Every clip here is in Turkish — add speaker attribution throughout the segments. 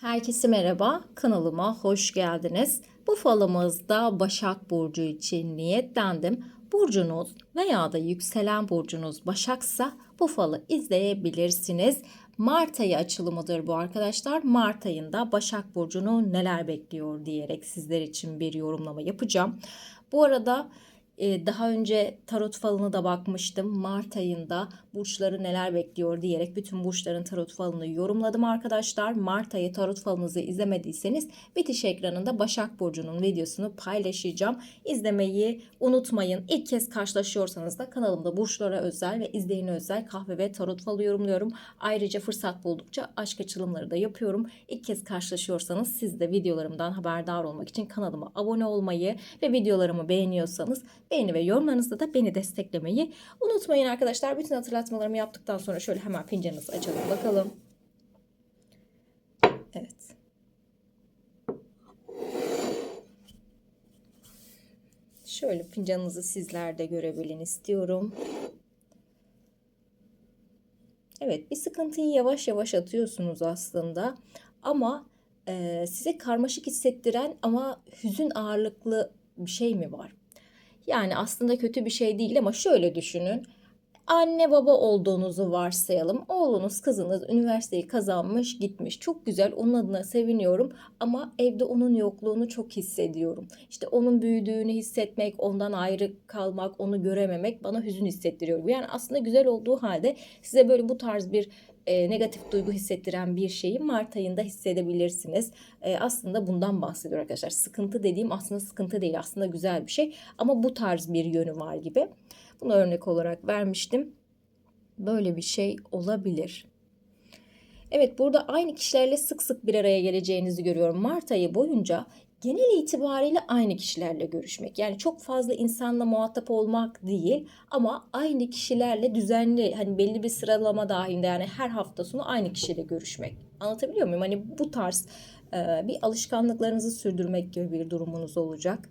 Speaker 1: Herkese merhaba, kanalıma hoş geldiniz. Bu falımızda Başak Burcu için niyetlendim. Burcunuz veya da yükselen burcunuz Başaksa bu falı izleyebilirsiniz. Mart ayı açılımıdır bu arkadaşlar. Mart ayında Başak Burcu'nu neler bekliyor diyerek sizler için bir yorumlama yapacağım. Bu arada daha önce tarot falına da bakmıştım. Mart ayında burçları neler bekliyor diyerek bütün burçların tarot falını yorumladım arkadaşlar. Mart ayı tarot falınızı izlemediyseniz bitiş ekranında Başak Burcu'nun videosunu paylaşacağım. İzlemeyi unutmayın. İlk kez karşılaşıyorsanız da kanalımda burçlara özel ve izleyene özel kahve ve tarot falı yorumluyorum. Ayrıca fırsat buldukça aşk açılımları da yapıyorum. İlk kez karşılaşıyorsanız siz de videolarımdan haberdar olmak için kanalıma abone olmayı ve videolarımı beğeniyorsanız beğeni ve yorumlarınızda da beni desteklemeyi unutmayın arkadaşlar. Bütün hatırlatmalarımı yaptıktan sonra şöyle hemen fincanınızı açalım bakalım. Evet. Şöyle fincanınızı sizler de görebilin istiyorum. Evet bir sıkıntıyı yavaş yavaş atıyorsunuz aslında ama e, size karmaşık hissettiren ama hüzün ağırlıklı bir şey mi var? Yani aslında kötü bir şey değil ama şöyle düşünün. Anne baba olduğunuzu varsayalım. Oğlunuz, kızınız üniversiteyi kazanmış, gitmiş. Çok güzel. Onun adına seviniyorum ama evde onun yokluğunu çok hissediyorum. İşte onun büyüdüğünü hissetmek, ondan ayrı kalmak, onu görememek bana hüzün hissettiriyor. Yani aslında güzel olduğu halde size böyle bu tarz bir e, negatif duygu hissettiren bir şeyi Mart ayında hissedebilirsiniz. E, aslında bundan bahsediyor arkadaşlar. Sıkıntı dediğim aslında sıkıntı değil. Aslında güzel bir şey ama bu tarz bir yönü var gibi. Bunu örnek olarak vermiştim. Böyle bir şey olabilir. Evet burada aynı kişilerle sık sık bir araya geleceğinizi görüyorum. Mart ayı boyunca genel itibariyle aynı kişilerle görüşmek. Yani çok fazla insanla muhatap olmak değil ama aynı kişilerle düzenli hani belli bir sıralama dahilinde yani her hafta sonu aynı kişiyle görüşmek. Anlatabiliyor muyum? Hani bu tarz e, bir alışkanlıklarınızı sürdürmek gibi bir durumunuz olacak.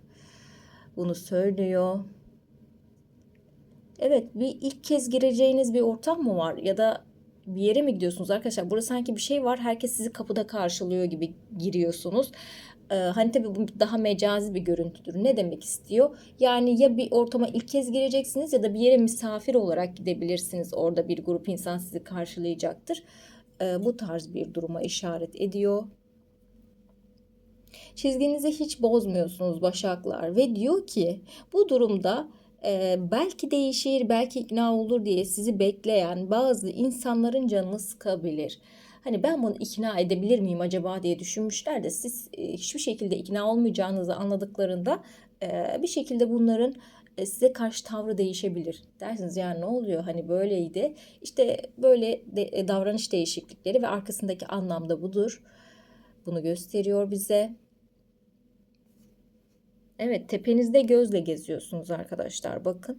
Speaker 1: Bunu söylüyor. Evet bir ilk kez gireceğiniz bir ortam mı var ya da bir yere mi gidiyorsunuz arkadaşlar? Burada sanki bir şey var. Herkes sizi kapıda karşılıyor gibi giriyorsunuz. Ee, hani tabii bu daha mecazi bir görüntüdür. Ne demek istiyor? Yani ya bir ortama ilk kez gireceksiniz ya da bir yere misafir olarak gidebilirsiniz. Orada bir grup insan sizi karşılayacaktır. Ee, bu tarz bir duruma işaret ediyor. Çizginizi hiç bozmuyorsunuz Başaklar ve diyor ki bu durumda e, belki değişir, belki ikna olur diye sizi bekleyen bazı insanların canını sıkabilir. Hani ben bunu ikna edebilir miyim acaba diye düşünmüşler de siz hiçbir şekilde ikna olmayacağınızı anladıklarında bir şekilde bunların size karşı tavrı değişebilir. Dersiniz yani ne oluyor hani böyleydi. İşte böyle de, davranış değişiklikleri ve arkasındaki anlam da budur. Bunu gösteriyor bize. Evet tepenizde gözle geziyorsunuz arkadaşlar bakın.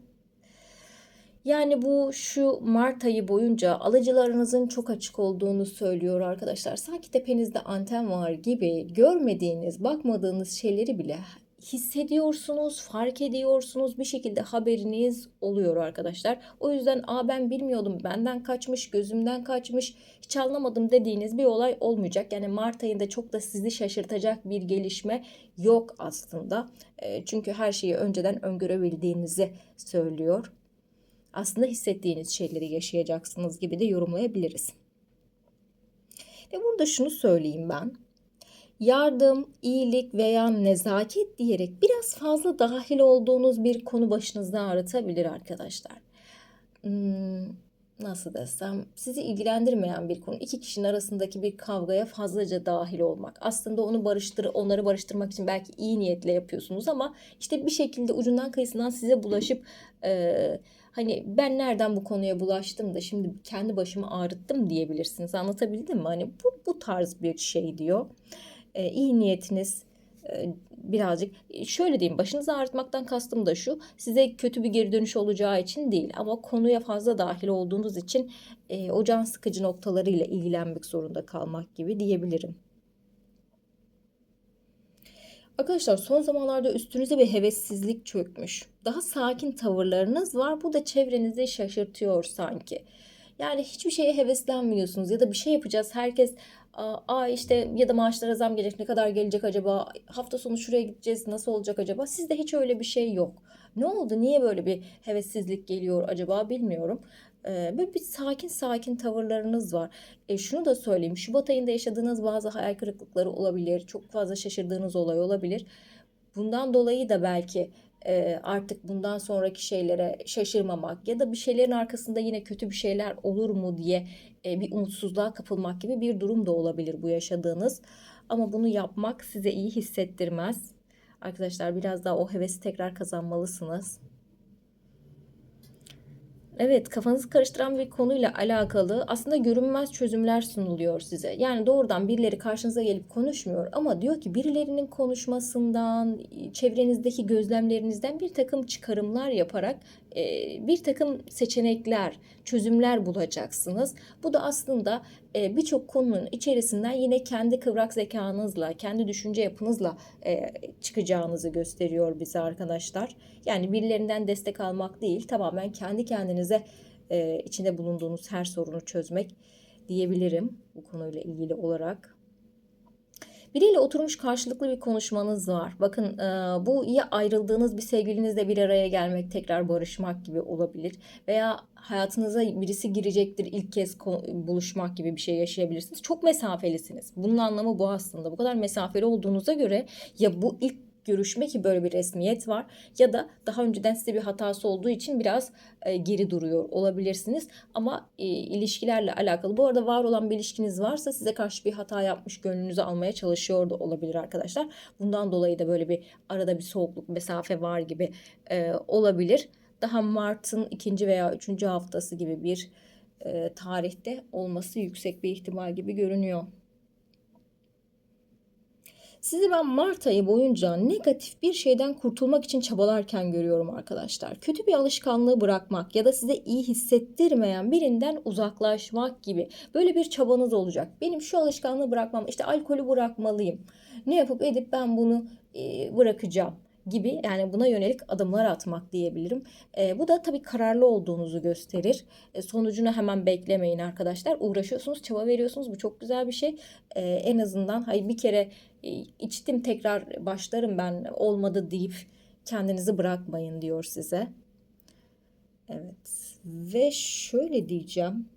Speaker 1: Yani bu şu Mart ayı boyunca alıcılarınızın çok açık olduğunu söylüyor arkadaşlar. Sanki tepenizde anten var gibi görmediğiniz, bakmadığınız şeyleri bile hissediyorsunuz, fark ediyorsunuz. Bir şekilde haberiniz oluyor arkadaşlar. O yüzden Aa ben bilmiyordum, benden kaçmış, gözümden kaçmış, hiç anlamadım dediğiniz bir olay olmayacak. Yani Mart ayında çok da sizi şaşırtacak bir gelişme yok aslında. E, çünkü her şeyi önceden öngörebildiğinizi söylüyor. Aslında hissettiğiniz şeyleri yaşayacaksınız gibi de yorumlayabiliriz. Ve burada şunu söyleyeyim ben yardım, iyilik veya nezaket diyerek biraz fazla dahil olduğunuz bir konu başınızda ağrıtabilir arkadaşlar. Hmm, nasıl desem sizi ilgilendirmeyen bir konu. iki kişinin arasındaki bir kavgaya fazlaca dahil olmak. Aslında onu barıştır, onları barıştırmak için belki iyi niyetle yapıyorsunuz ama işte bir şekilde ucundan kıyısından size bulaşıp e, hani ben nereden bu konuya bulaştım da şimdi kendi başımı ağrıttım diyebilirsiniz. Anlatabildim mi? Hani bu, bu tarz bir şey diyor e, iyi niyetiniz e, birazcık şöyle diyeyim başınızı ağrıtmaktan kastım da şu size kötü bir geri dönüş olacağı için değil ama konuya fazla dahil olduğunuz için e, o can sıkıcı noktalarıyla ilgilenmek zorunda kalmak gibi diyebilirim. Arkadaşlar son zamanlarda üstünüze bir hevessizlik çökmüş. Daha sakin tavırlarınız var. Bu da çevrenizi şaşırtıyor sanki. Yani hiçbir şeye heveslenmiyorsunuz ya da bir şey yapacağız. Herkes Aa, işte ya da maaşlara zam gelecek ne kadar gelecek acaba hafta sonu şuraya gideceğiz nasıl olacak acaba sizde hiç öyle bir şey yok. Ne oldu niye böyle bir hevessizlik geliyor acaba bilmiyorum. Ee, böyle bir sakin sakin tavırlarınız var. E, şunu da söyleyeyim Şubat ayında yaşadığınız bazı hayal kırıklıkları olabilir çok fazla şaşırdığınız olay olabilir. Bundan dolayı da belki artık bundan sonraki şeylere şaşırmamak ya da bir şeylerin arkasında yine kötü bir şeyler olur mu diye bir umutsuzluğa kapılmak gibi bir durum da olabilir bu yaşadığınız. Ama bunu yapmak size iyi hissettirmez. Arkadaşlar biraz daha o hevesi tekrar kazanmalısınız. Evet, kafanızı karıştıran bir konuyla alakalı aslında görünmez çözümler sunuluyor size. Yani doğrudan birileri karşınıza gelip konuşmuyor ama diyor ki birilerinin konuşmasından, çevrenizdeki gözlemlerinizden bir takım çıkarımlar yaparak e, bir takım seçenekler, çözümler bulacaksınız. Bu da aslında e, birçok konunun içerisinden yine kendi kıvrak zekanızla, kendi düşünce yapınızla e, çıkacağınızı gösteriyor bize arkadaşlar. Yani birilerinden destek almak değil, tamamen kendi kendinize e, içinde bulunduğunuz her sorunu çözmek diyebilirim bu konuyla ilgili olarak. Biriyle oturmuş karşılıklı bir konuşmanız var. Bakın e, bu ya ayrıldığınız bir sevgilinizle bir araya gelmek, tekrar barışmak gibi olabilir. Veya hayatınıza birisi girecektir, ilk kez buluşmak gibi bir şey yaşayabilirsiniz. Çok mesafelisiniz. Bunun anlamı bu aslında. Bu kadar mesafeli olduğunuza göre ya bu ilk görüşme ki böyle bir resmiyet var ya da daha önceden size bir hatası olduğu için biraz e, geri duruyor olabilirsiniz. Ama e, ilişkilerle alakalı bu arada var olan bir ilişkiniz varsa size karşı bir hata yapmış gönlünüzü almaya çalışıyor da olabilir arkadaşlar. Bundan dolayı da böyle bir arada bir soğukluk mesafe var gibi e, olabilir. Daha Mart'ın ikinci veya üçüncü haftası gibi bir e, tarihte olması yüksek bir ihtimal gibi görünüyor. Sizi ben Mart ayı boyunca negatif bir şeyden kurtulmak için çabalarken görüyorum arkadaşlar. Kötü bir alışkanlığı bırakmak ya da size iyi hissettirmeyen birinden uzaklaşmak gibi böyle bir çabanız olacak. Benim şu alışkanlığı bırakmam, işte alkolü bırakmalıyım. Ne yapıp edip ben bunu e, bırakacağım gibi yani buna yönelik adımlar atmak diyebilirim. E, bu da tabii kararlı olduğunuzu gösterir. E, sonucunu hemen beklemeyin arkadaşlar. Uğraşıyorsunuz, çaba veriyorsunuz. Bu çok güzel bir şey. E, en azından hayır bir kere içtim tekrar başlarım ben olmadı deyip kendinizi bırakmayın diyor size. Evet ve şöyle diyeceğim.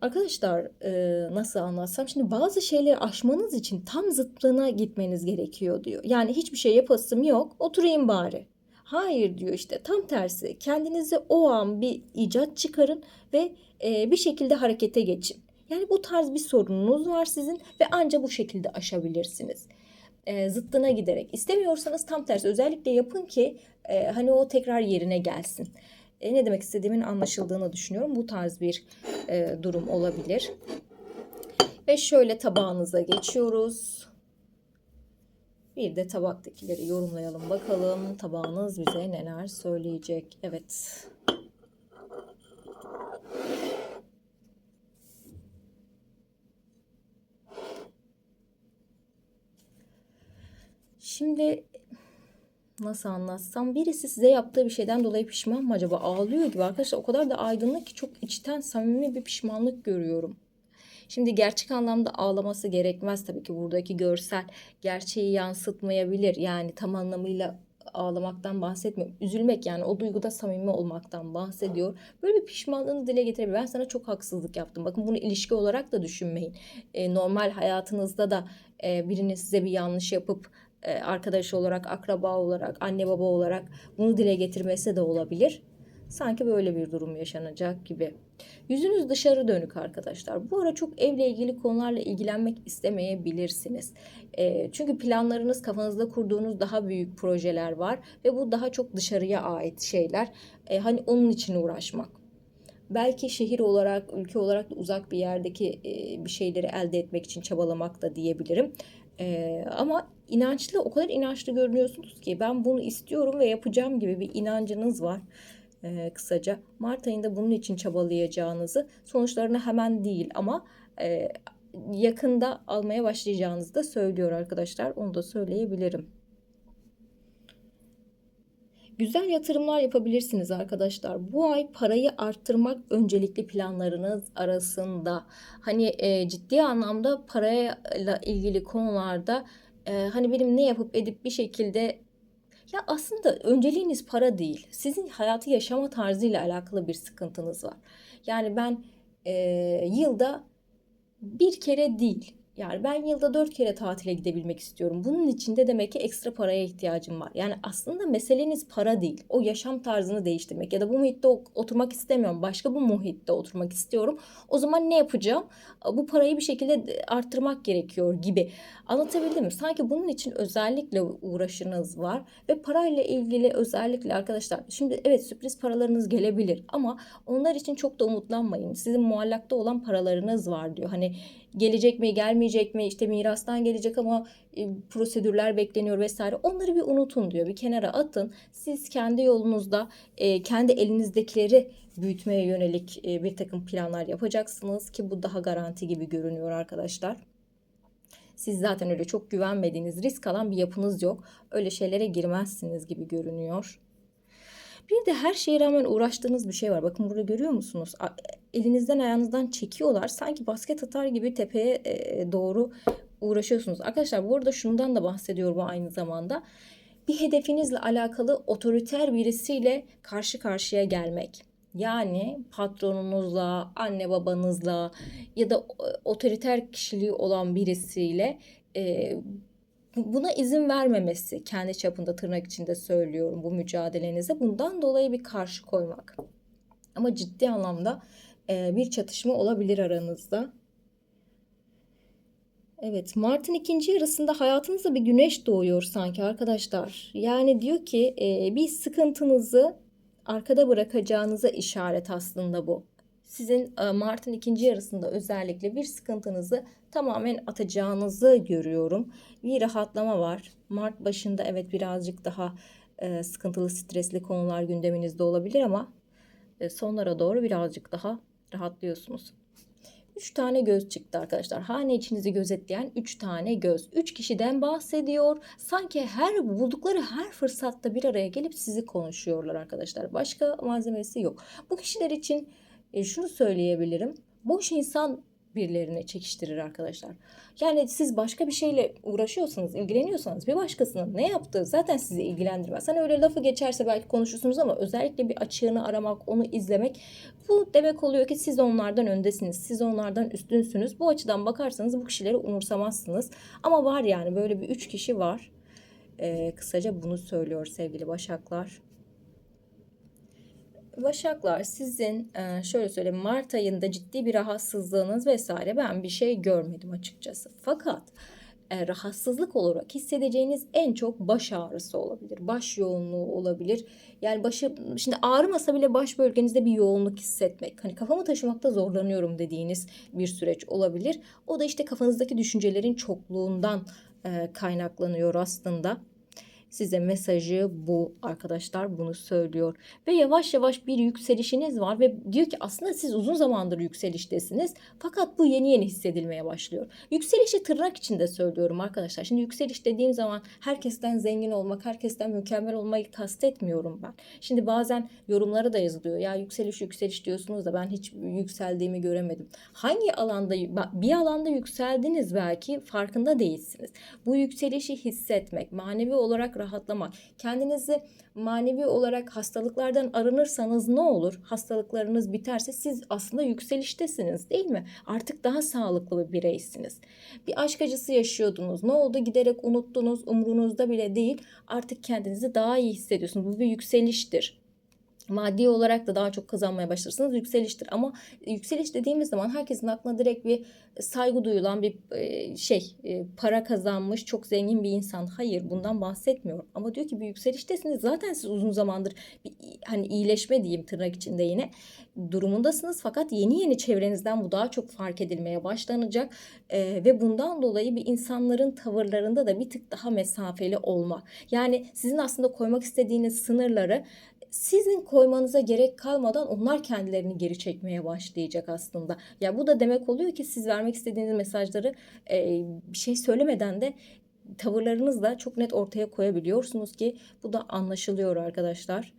Speaker 1: Arkadaşlar e, nasıl anlatsam şimdi bazı şeyleri aşmanız için tam zıttına gitmeniz gerekiyor diyor. Yani hiçbir şey yapasım yok oturayım bari. Hayır diyor işte tam tersi kendinizi o an bir icat çıkarın ve e, bir şekilde harekete geçin. Yani bu tarz bir sorununuz var sizin ve anca bu şekilde aşabilirsiniz. E, zıttına giderek. istemiyorsanız tam tersi özellikle yapın ki e, hani o tekrar yerine gelsin. E, ne demek istediğimin anlaşıldığını düşünüyorum. Bu tarz bir e, durum olabilir. Ve şöyle tabağınıza geçiyoruz. Bir de tabaktakileri yorumlayalım bakalım. Tabağınız bize neler söyleyecek. Evet. Şimdi nasıl anlatsam birisi size yaptığı bir şeyden dolayı pişman mı acaba ağlıyor gibi arkadaşlar o kadar da aydınlık ki çok içten samimi bir pişmanlık görüyorum. Şimdi gerçek anlamda ağlaması gerekmez tabii ki buradaki görsel gerçeği yansıtmayabilir. Yani tam anlamıyla ağlamaktan bahsetmiyorum. Üzülmek yani o duyguda samimi olmaktan bahsediyor. Böyle bir pişmanlığını dile getirebilir. Ben sana çok haksızlık yaptım. Bakın bunu ilişki olarak da düşünmeyin. E, normal hayatınızda da e, birinin size bir yanlış yapıp arkadaş olarak, akraba olarak, anne baba olarak bunu dile getirmesi de olabilir. Sanki böyle bir durum yaşanacak gibi. Yüzünüz dışarı dönük arkadaşlar. Bu ara çok evle ilgili konularla ilgilenmek istemeyebilirsiniz. E, çünkü planlarınız, kafanızda kurduğunuz daha büyük projeler var ve bu daha çok dışarıya ait şeyler. E, hani onun için uğraşmak. Belki şehir olarak, ülke olarak da uzak bir yerdeki e, bir şeyleri elde etmek için çabalamak da diyebilirim. E, ama inançlı, o kadar inançlı görünüyorsunuz ki ben bunu istiyorum ve yapacağım gibi bir inancınız var e, kısaca. Mart ayında bunun için çabalayacağınızı sonuçlarını hemen değil ama e, yakında almaya başlayacağınızı da söylüyor arkadaşlar. Onu da söyleyebilirim. Güzel yatırımlar yapabilirsiniz arkadaşlar. Bu ay parayı arttırmak öncelikli planlarınız arasında. Hani e, ciddi anlamda parayla ilgili konularda e, hani benim ne yapıp edip bir şekilde ya aslında önceliğiniz para değil. Sizin hayatı yaşama tarzıyla alakalı bir sıkıntınız var. Yani ben e, yılda bir kere değil yani ben yılda dört kere tatile gidebilmek istiyorum. Bunun için de demek ki ekstra paraya ihtiyacım var. Yani aslında meseleniz para değil. O yaşam tarzını değiştirmek ya da bu muhitte oturmak istemiyorum. Başka bu muhitte oturmak istiyorum. O zaman ne yapacağım? Bu parayı bir şekilde arttırmak gerekiyor gibi. Anlatabildim mi? Sanki bunun için özellikle uğraşınız var ve parayla ilgili özellikle arkadaşlar şimdi evet sürpriz paralarınız gelebilir ama onlar için çok da umutlanmayın. Sizin muallakta olan paralarınız var diyor. Hani gelecek mi gelmeyecek mi işte mirastan gelecek ama e, prosedürler bekleniyor vesaire onları bir unutun diyor bir kenara atın siz kendi yolunuzda e, kendi elinizdekileri büyütmeye yönelik e, bir takım planlar yapacaksınız ki bu daha garanti gibi görünüyor arkadaşlar. Siz zaten öyle çok güvenmediğiniz, risk alan bir yapınız yok. Öyle şeylere girmezsiniz gibi görünüyor. Bir de her şeye rağmen uğraştığınız bir şey var. Bakın burada görüyor musunuz? Elinizden ayağınızdan çekiyorlar. Sanki basket atar gibi tepeye doğru uğraşıyorsunuz. Arkadaşlar burada şundan da bahsediyor bu aynı zamanda. Bir hedefinizle alakalı otoriter birisiyle karşı karşıya gelmek. Yani patronunuzla, anne babanızla ya da otoriter kişiliği olan birisiyle e, buna izin vermemesi kendi çapında tırnak içinde söylüyorum bu mücadelenize. Bundan dolayı bir karşı koymak. Ama ciddi anlamda bir çatışma olabilir aranızda. Evet, Mart'ın ikinci yarısında hayatınızda bir güneş doğuyor sanki arkadaşlar. Yani diyor ki e, bir sıkıntınızı arkada bırakacağınıza işaret aslında bu sizin e, Mart'ın ikinci yarısında özellikle bir sıkıntınızı tamamen atacağınızı görüyorum. Bir rahatlama var. Mart başında evet birazcık daha e, sıkıntılı, stresli konular gündeminizde olabilir ama e, sonlara doğru birazcık daha rahatlıyorsunuz. 3 tane göz çıktı arkadaşlar. Hane içinizi gözetleyen 3 tane göz. 3 kişiden bahsediyor. Sanki her buldukları her fırsatta bir araya gelip sizi konuşuyorlar arkadaşlar. Başka malzemesi yok. Bu kişiler için e, şunu söyleyebilirim. Boş insan birilerine çekiştirir arkadaşlar. Yani siz başka bir şeyle uğraşıyorsanız, ilgileniyorsanız bir başkasının ne yaptığı zaten sizi ilgilendirmez. Hani öyle lafı geçerse belki konuşursunuz ama özellikle bir açığını aramak, onu izlemek bu demek oluyor ki siz onlardan öndesiniz. Siz onlardan üstünsünüz. Bu açıdan bakarsanız bu kişileri umursamazsınız. Ama var yani böyle bir üç kişi var. Ee, kısaca bunu söylüyor sevgili Başaklar. Başaklar sizin e, şöyle söyleyeyim Mart ayında ciddi bir rahatsızlığınız vesaire ben bir şey görmedim açıkçası. Fakat e, rahatsızlık olarak hissedeceğiniz en çok baş ağrısı olabilir. Baş yoğunluğu olabilir. Yani başı şimdi ağrımasa bile baş bölgenizde bir yoğunluk hissetmek. Hani kafamı taşımakta zorlanıyorum dediğiniz bir süreç olabilir. O da işte kafanızdaki düşüncelerin çokluğundan e, kaynaklanıyor aslında. Size mesajı bu arkadaşlar bunu söylüyor. Ve yavaş yavaş bir yükselişiniz var ve diyor ki aslında siz uzun zamandır yükseliştesiniz. Fakat bu yeni yeni hissedilmeye başlıyor. Yükselişi tırnak içinde söylüyorum arkadaşlar. Şimdi yükseliş dediğim zaman herkesten zengin olmak, herkesten mükemmel olmayı kastetmiyorum ben. Şimdi bazen yorumlara da yazılıyor. Ya yükseliş yükseliş diyorsunuz da ben hiç yükseldiğimi göremedim. Hangi alanda bir alanda yükseldiniz belki farkında değilsiniz. Bu yükselişi hissetmek, manevi olarak rahatlamak. Kendinizi manevi olarak hastalıklardan arınırsanız ne olur? Hastalıklarınız biterse siz aslında yükseliştesiniz değil mi? Artık daha sağlıklı bir bireysiniz. Bir aşk acısı yaşıyordunuz. Ne oldu? Giderek unuttunuz. Umrunuzda bile değil. Artık kendinizi daha iyi hissediyorsunuz. Bu bir yükseliştir maddi olarak da daha çok kazanmaya başlarsınız yükseliştir. Ama yükseliş dediğimiz zaman herkesin aklına direkt bir saygı duyulan bir e, şey e, para kazanmış çok zengin bir insan. Hayır bundan bahsetmiyorum. Ama diyor ki bir yükseliştesiniz. Zaten siz uzun zamandır bir hani iyileşme diyeyim tırnak içinde yine durumundasınız. Fakat yeni yeni çevrenizden bu daha çok fark edilmeye başlanacak. E, ve bundan dolayı bir insanların tavırlarında da bir tık daha mesafeli olma. Yani sizin aslında koymak istediğiniz sınırları sizin koymanıza gerek kalmadan onlar kendilerini geri çekmeye başlayacak aslında. Ya bu da demek oluyor ki siz vermek istediğiniz mesajları e, bir şey söylemeden de tavırlarınızla çok net ortaya koyabiliyorsunuz ki bu da anlaşılıyor arkadaşlar.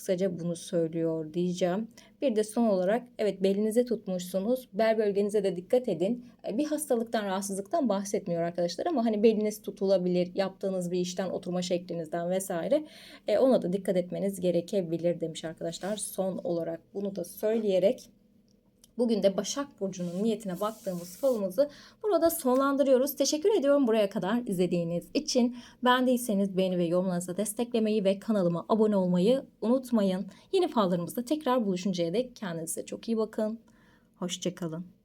Speaker 1: Kısaca bunu söylüyor diyeceğim. Bir de son olarak evet belinize tutmuşsunuz. Bel bölgenize de dikkat edin. E, Bir hastalıktan, rahatsızlıktan bahsetmiyor arkadaşlar ama hani beliniz tutulabilir, yaptığınız bir işten oturma şeklinizden vesaire. E, ona da dikkat etmeniz gerekebilir demiş arkadaşlar. Son olarak bunu da söyleyerek Bugün de Başak Burcu'nun niyetine baktığımız falımızı burada sonlandırıyoruz. Teşekkür ediyorum buraya kadar izlediğiniz için. Beğendiyseniz beğeni ve yorumlarınızı desteklemeyi ve kanalıma abone olmayı unutmayın. Yeni fallarımızda tekrar buluşuncaya dek kendinize çok iyi bakın. Hoşçakalın.